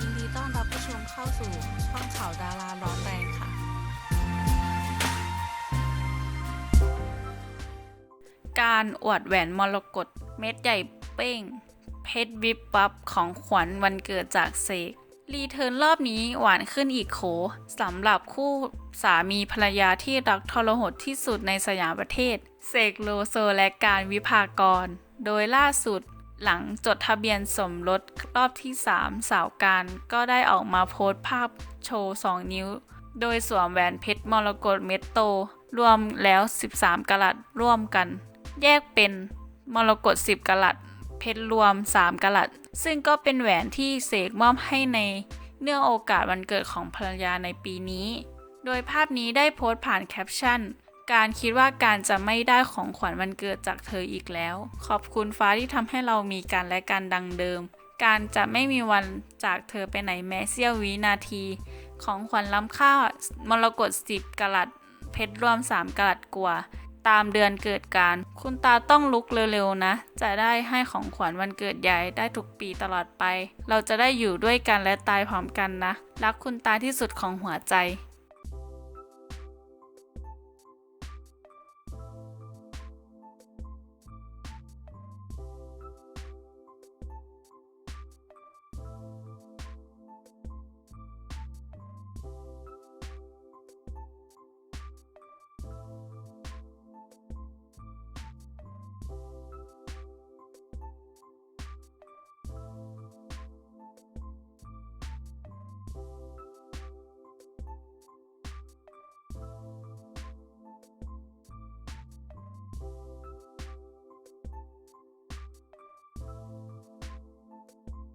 ยินดีต้อนรับผู้ชมเข้าสู่ช่องข่าวดาราร้อนแรงค่ะ การอวดแหวนมรกตเม็ดใหญ่เป้ง เพชรวิบวับของขวัญวันเกิดจากเสกรีเทิร์นรอบนี้หวานขึ้นอีกโขสำหรับคู่สามีภรรยาที่รักทรหดที่สุดในสยามประเทศ เสกโลโซและการวิภากร โดยล่าสุด หลังจดทะเบียนสมรสรอบที่ 3 สาวการ ก็ได้ออกมาโพสต์ภาพโชว์ 2 นิ้ว โดยสวมแหวนเพชรมรกตเม็ดโต รวมแล้ว 13กะรัตร่วมกัน แยกเป็นมรกต10กะรัตเพชรรวม 3กะรัตซึ่งก็เป็นแหวนที่เสกมอบให้ในเนื่องโอกาสวันเกิดของภรรยาในปีนี้ โดยภาพนี้ได้โพสต์ผ่านแคปชั่น การคิดว่าการจะไม่ได้ของขวัญวันเกิดจากเธออีกแล้ว ขอบคุณฟ้าที่ทำให้เรามีการและการดังเดิม การจะไม่มีวันจากเธอไปไหนแม้เสี้ยววินาที ของขวัญล้ำค่ามรกต10กะรัตเพชรรวม3กะรัตกว่า ตามเดือนเกิดการ คุณตาต้องลุกเร็วๆนะ จะได้ให้ของขวัญวันเกิดใหญ่ได้ทุกปีตลอดไป เราจะได้อยู่ด้วยกันและตายพร้อมกันนะ รักคุณตาที่สุดของหัวใจ